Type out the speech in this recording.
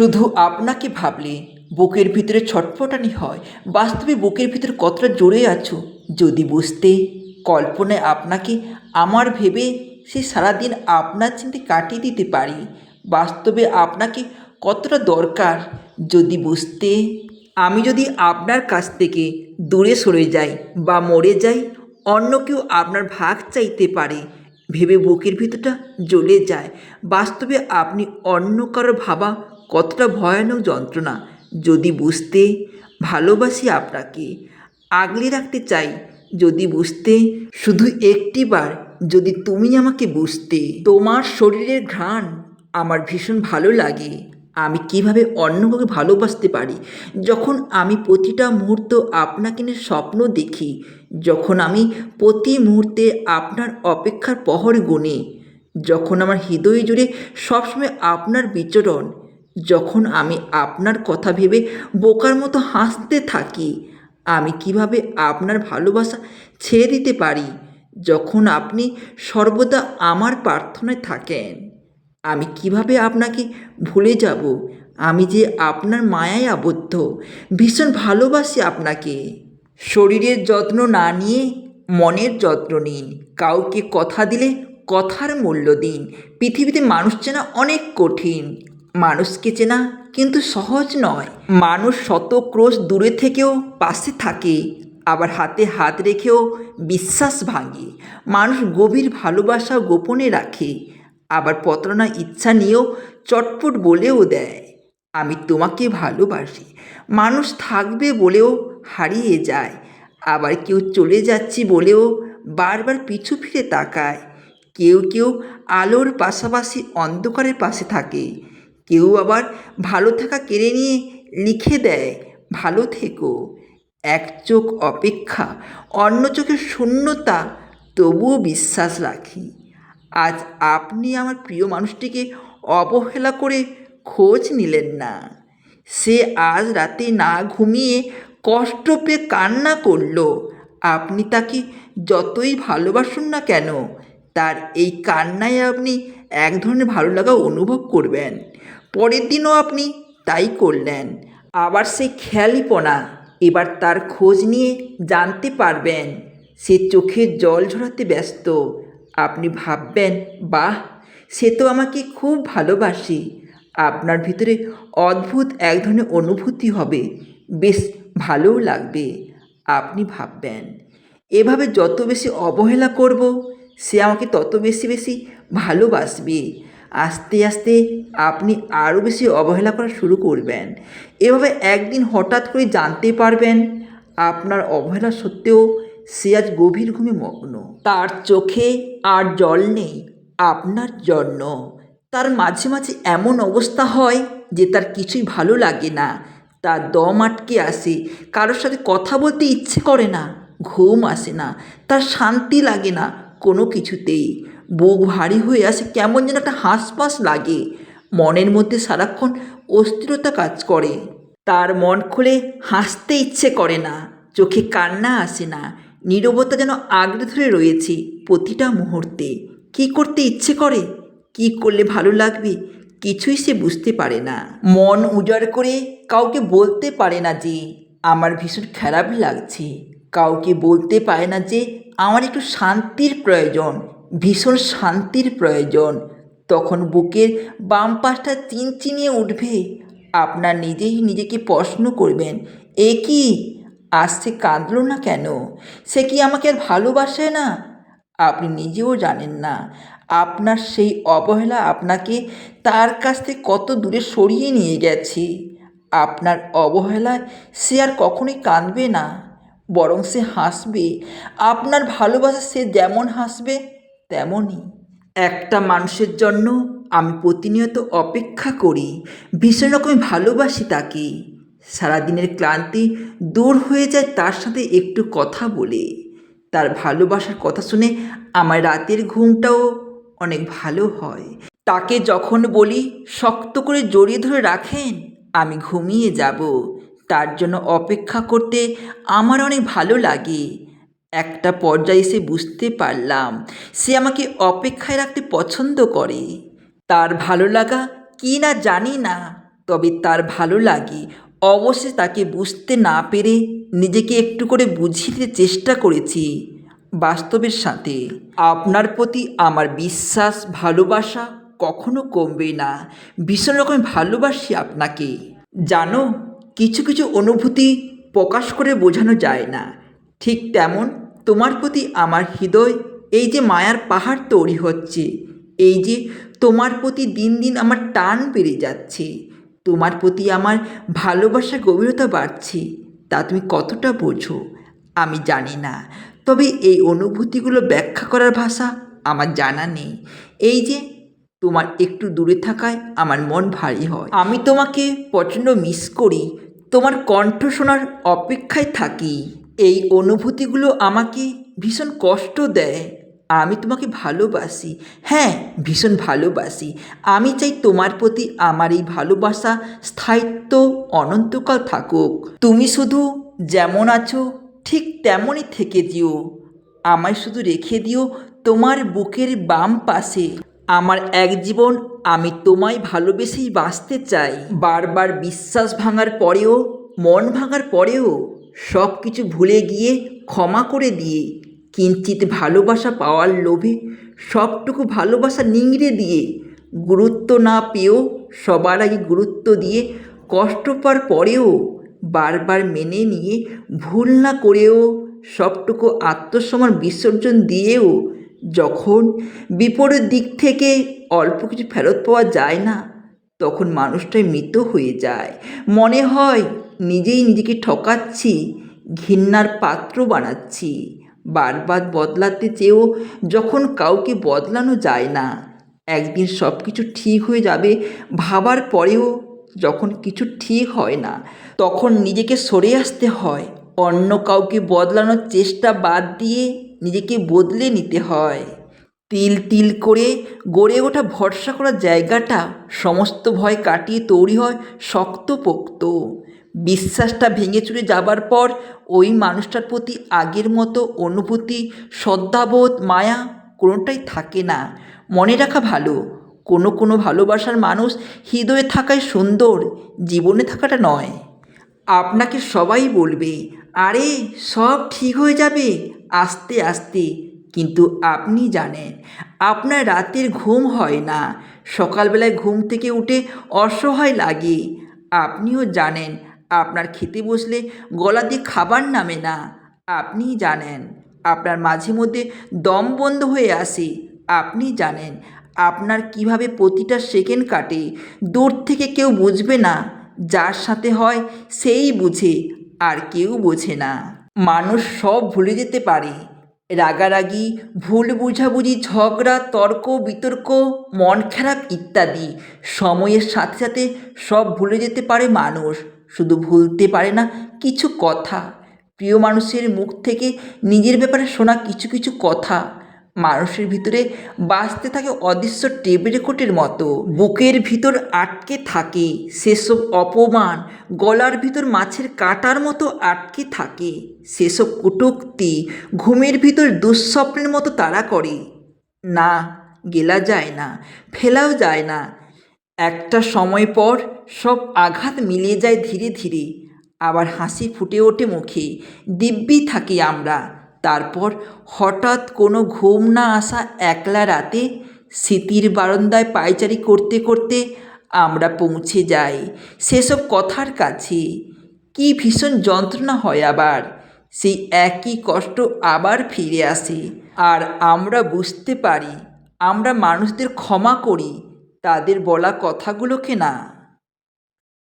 শুধু আপনাকে ভাবলে বুকের ভিতরে ছটফটানি হয়। বাস্তবে বুকের ভিতরে কতটা জোরে আছো? যদি বুঝতে কল্পনায় আপনাকে আমার ভেবে সে সারাদিন আপনার চিন্তে কাটিয়ে দিতে পারি, বাস্তবে আপনাকে কতটা দরকার? যদি বুঝতে আমি যদি আপনার কাছ থেকে দূরে সরে যাই বা মরে যাই, অন্য কেউ আপনার ভাগ চাইতে পারে। ভেবে বুকের ভিতরটা জ্বলে যায়। বাস্তবে আপনি অন্য কারও ভাবা কতটা ভয়ানক যন্ত্রণা যদি বুঝতে ভালোবাসি আপনাকে। আগলে রাখতে চাই যদি বুঝতে। শুধু একটিবার যদি তুমি আমাকে বুঝতে। তোমার শরীরের ঘ্রাণ আমার ভীষণ ভালো লাগে। আমি কীভাবে অন্য কাউকে ভালোবাসতে পারি? যখন আমি প্রতিটা মুহূর্ত আপনাকে নিয়ে স্বপ্ন দেখি, যখন আমি প্রতি মুহূর্তে আপনার অপেক্ষার পহর গুনি, যখন আমার হৃদয় জুড়ে সবসময় আপনার বিচরণ যখন আমি আপনার কথা ভেবে বোকার মতো হাসতে থাকি, আমি কীভাবে আপনার ভালোবাসা ছেড়ে দিতে পারি? যখন আপনি সর্বদা আমার প্রার্থনায় থাকেন, আমি কীভাবে আপনাকে ভুলে যাব? আমি যে আপনার মায়ায় আবদ্ধ, ভীষণ ভালোবাসি আপনাকে। শরীরের যত্ন না নিয়ে, মনের যত্ন নিন। কাউকে কথা দিলে কথার মূল্য দিন। পৃথিবীতে মানুষ চেনা অনেক কঠিন। মানুষকে চেনা কিন্তু সহজ নয়। মানুষ শত ক্রোশ দূরে থেকেও পাশে থাকে, আবার হাতে হাত রেখেও বিশ্বাস ভাঙে। মানুষ গভীর ভালোবাসা গোপনে রাখে, আবার প্রতারণা ইচ্ছা নিয়েও চটপট বলেও দেয়, আমি তোমাকে ভালোবাসি। মানুষ থাকবে বলেও হারিয়ে যায়, আবার কেউ চলে যাচ্ছি বলেও বারবার পিছু ফিরে তাকায়। কেউ কেউ আলোর পাশাপাশি অন্ধকারের পাশে থাকে। কেউ আবার ভালো থাকা কেড়ে নিয়ে লিখে দেয়, ভালো থেকো। এক চোখ অপেক্ষা, অন্য চোখের শূন্যতা, তবুও বিশ্বাস রাখি। আজ আপনি আমার প্রিয় মানুষটিকে অবহেলা করে খোঁজ নিলেন না। সে আজ রাতে না ঘুমিয়ে কষ্ট পেয়ে কান্না করল। আপনি তাকে যতই ভালোবাসুন না কেন, তার এই কান্নায় আপনি এক ধরনের ভালো লাগা অনুভব করবেন। পরের দিনও আপনি তাই করলেন। আবার সেই খেয়ালিপনা এবার তার খোঁজ নিয়ে জানতে পারবেন। সে চোখে জল ঝরাতে ব্যস্ত। আপনি ভাববেন, বাহ, সে তো আমাকে খুব ভালোবাসি। আপনার ভিতরে অদ্ভুত এক ধরনের অনুভূতি হবে। বেশ ভালোও লাগবে। আপনি ভাববেন, এভাবে যত বেশি অবহেলা করব, সে আমাকে তত বেশি বেশি ভালোবাসবে। আস্তে আস্তে আপনি আরও বেশি অবহেলা করা শুরু করবেন। এভাবে একদিন হঠাৎ করে জানতে পারবেন আপনার অবহেলা সত্ত্বেও সে আজ গভীর ঘুমে মগ্ন। তার চোখে আর জল নেই, আপনার জন্য। তার মাঝে মাঝে এমন অবস্থা হয় যে তার কিছুই ভালো লাগে না। তার দম আটকে আসে, কারোর সাথে কথা বলতে ইচ্ছে করে না, ঘুম আসে না, তার শান্তি লাগে না কোনো কিছুতেই। বুক ভারী হয়ে আসে, কেমন যেন একটা হাঁসপাস লাগে। মনের মধ্যে সারাক্ষণ অস্থিরতা কাজ করে। তার মন খুলে হাসতে ইচ্ছে করে না, চোখে কান্না আসে না, নীরবতা যেন আগড়ে ধরে রয়েছে প্রতিটা মুহূর্তে। কি করতে ইচ্ছে করে? কি করলে ভালো লাগবে? কিছুই সে বুঝতে পারে না। মন উজাড় করে কাউকে বলতে পারে না যে, আমার ভীষণ খারাপ লাগছে। কাউকে বলতে পারে না যে, আমার একটু শান্তির প্রয়োজন। ভীষণ শান্তির প্রয়োজন। তখন বুকের বাম পাশটা চিনচিনিয়ে উঠবে। আপনার নিজেই নিজেকে প্রশ্ন করবেন, এ কি? আজ সে কাঁদলো না কেন? সে কি আমাকে আর ভালোবাসে না? আপনি নিজেও জানেন না। আপনার সেই অবহেলা আপনাকে তার কাছ থেকে কত দূরে সরিয়ে নিয়ে গেছে। আপনার অবহেলায় সে আর কখনোই কাঁদবে না, বরং সে হাসবে। আপনার ভালোবাসা সে যেমন হাসবে তেমনই। একটা মানুষের জন্য আমি প্রতিনিয়ত অপেক্ষা করি, ভীষণ রকমই ভালোবাসি তাকে। সারাদিনের ক্লান্তি দূর হয়ে যায় তার সাথে একটু কথা বলে। তার ভালোবাসার কথা শুনে আমার রাতের ঘুমটাও অনেক ভালো হয়। তাকে যখন বলি, শক্ত করে জড়িয়ে ধরে রাখেন, আমি ঘুমিয়ে যাব। তার জন্য অপেক্ষা করতে আমার অনেক ভালো লাগে। একটা পর্যায়ে এসে বুঝতে পারলাম, সে আমাকে অপেক্ষায় রাখতে পছন্দ করে। তার ভালো লাগা কি না জানি না, তবে তার ভালো লাগে অবশ্যই তাকে বুঝতে না পেরে নিজেকে একটু করে বুঝিয়ে চেষ্টা করেছি বাস্তবের সাথে। আপনার প্রতি আমার বিশ্বাস, ভালোবাসা কখনো কমবে না। ভীষণ রকম ভালোবাসি আপনাকে। জানো, কিছু কিছু অনুভূতি প্রকাশ করে বোঝানো যায় না। ঠিক তেমন তোমার প্রতি আমার হৃদয় এই যে মায়ার পাহাড় তৈরি হচ্ছে, এই যে তোমার প্রতি দিন দিন আমার টান বেড়ে যাচ্ছে, তোমার প্রতি আমার ভালোবাসা, গভীরতা বাড়ছে, তা তুমি কতটা বোঝো আমি জানি না। তবে এই অনুভূতিগুলো ব্যাখ্যা করার ভাষা আমার জানা নেই। এই যে তোমার একটু দূরে থাকায় আমার মন ভারী হয়। আমি তোমাকে প্রচণ্ড মিস করি, তোমার কণ্ঠ শোনার অপেক্ষায় থাকি। এই অনুভূতিগুলো আমাকে ভীষণ কষ্ট দেয়। আমি তোমাকে ভালোবাসি। হ্যাঁ ভীষণ ভালোবাসি। আমি চাই তোমার প্রতি আমার এই ভালোবাসা স্থায়িত্ব অনন্তকাল থাকুক। তুমি শুধু যেমন আছো, ঠিক তেমনই থেকে দিও। আমায় শুধু রেখে দিও তোমার বুকের বাম পাশে। আমার এক জীবন আমি তোমায় ভালোবেসেই বাঁচতে চাই। বারবার বিশ্বাস ভাঙার পরেও, মন ভাঙার পরেও সব কিছু ভুলে গিয়ে ক্ষমা করে দিয়ে কিঞ্চিত ভালোবাসা পাওয়ার লোভে সবটুকু ভালোবাসা নিংড়ে দিয়ে, গুরুত্ব না পেয়েও সবার আগে গুরুত্ব দিয়ে কষ্ট পাওয়ার পরেও বারবার মেনে নিয়ে ভুল না করেও সবটুকু আত্মসম্মান বিসর্জন দিয়েও যখন বিপরীত দিক থেকে অল্প কিছু ফেরত পাওয়া যায় না, তখন মানুষটাই মৃত হয়ে যায়। মনে হয় নিজেই নিজেকে ঠকাচ্ছি, ঘৃণার পাত্র বানাচ্ছি। বারবার বদলাতে চেয়েও যখন কাউকে বদলানো যায় না, একদিন সব কিছু ঠিক হয়ে যাবে ভাবার পরেও যখন কিছু ঠিক হয় না, তখন নিজেকে সরে আসতে হয়। অন্য কাউকে বদলানোর চেষ্টা বাদ দিয়ে নিজেকে বদলে নিতে হয়। তিল তিল করে গড়ে ওঠা ভরসা করার জায়গাটা সমস্ত ভয় কাটিয়ে তৈরি হয় শক্তপোক্ত। বিশ্বাসটা ভেঙে চুরে যাবার পর ওই মানুষটার প্রতি আগের মতো অনুভূতি, শ্রদ্ধাবোধ, মায়া কোনোটাই থাকে না। মনে রাখা ভালো, কোনো কোনো ভালোবাসার মানুষ হৃদয়ে থাকাই সুন্দর, জীবনে থাকাটা নয়। আপনাকে সবাই বলবে, আরে, সব ঠিক হয়ে যাবে। আস্তে আস্তে। কিন্তু আপনি জানেন, আপনার রাতের ঘুম হয় না। সকালবেলায় ঘুম থেকে উঠে অসহায় লাগে। আপনিও জানেন আপনার খেতে বসলে গলা দিয়ে খাবার নামে না। আপনিই জানেন, আপনার মাঝে মধ্যে দম বন্ধ হয়ে আসে। আপনি জানেন, আপনার কীভাবে প্রতিটা সেকেন্ড কাটে। দূর থেকে কেউ বুঝবে না, যার সাথে হয় সেই বুঝে, আর কেউ বোঝে না। মানুষ সব ভুলে যেতে পারে। রাগারাগি, ভুল বুঝাবুঝি, ঝগড়া, তর্ক, বিতর্ক, মন খারাপ ইত্যাদি সময়ের সাথে সাথে সব ভুলে যেতে পারে মানুষ। শুধু ভুলতে পারে না, কিছু কথা। প্রিয় মানুষের মুখ থেকে নিজের ব্যাপারে শোনা কিছু কিছু কথা। মানুষের ভিতরে বাঁচতে থাকে অদৃশ্য টেবিল রেকর্ডের মতো। বুকের ভিতর আটকে থাকে, সেসব অপমান গলার ভিতর মাছের কাটার মতো আটকে থাকে। সেসব কটুক্তি ঘুমের ভিতর দুঃস্বপ্নের মতো তাড়া করে। না, গেলা যায় না, ফেলাও যায় না। একটা সময় পর সব আঘাত মিলিয়ে যায় ধীরে ধীরে। আবার হাসি ফুটে ওঠে মুখে। দিব্যি থাকি আমরা। তারপর হঠাৎ কোনো ঘুম না আসা একলা রাতে স্মৃতির বারান্দায় পায়চারি করতে করতে আমরা পৌঁছে যাই সেসব কথার কাছে। কি ভীষণ যন্ত্রণা হয় আবার। সেই একই কষ্ট আবার ফিরে আসে। আর আমরা বুঝতে পারি, আমরা মানুষদের ক্ষমা করি। তাদের বলা কথাগুলোকে না?